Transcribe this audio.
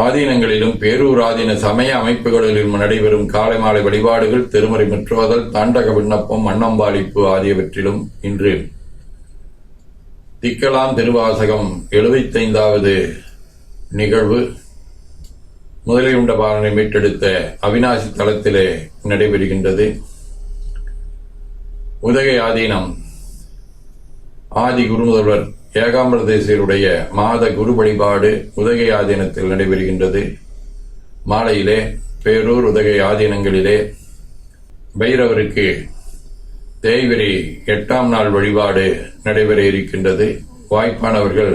ஆதீனங்களிலும் பேரூராதீன சமய அமைப்புகளிலும் நடைபெறும் காலை மாலை வழிபாடுகள் திருமறை முற்றுவதல் தாண்டக விண்ணப்பம் மண்ணம்பாளிப்பு ஆகியவற்றிலும் இன்று. திக்கலாம் திருவாசகம் எழுபத்தைந்தாவது நிகழ்வு. முதலில் உண்ட பாலனை மீட்டெடுத்த அவினாசி தளத்திலே நடைபெறுகின்றது. உதகை ஆதீனம். ஆதி குருமுதல்வர் ஏகாம்பர தேசியருடைய மாத குரு வழிபாடு உதகை ஆதீனத்தில் நடைபெறுகின்றது. மாலையிலே பேரூர் உதகை ஆதீனங்களிலே பைரவருக்கு தேய்விரி எட்டாம் நாள் வழிபாடு நடைபெற இருக்கின்றது. வாய்ப்பானவர்கள்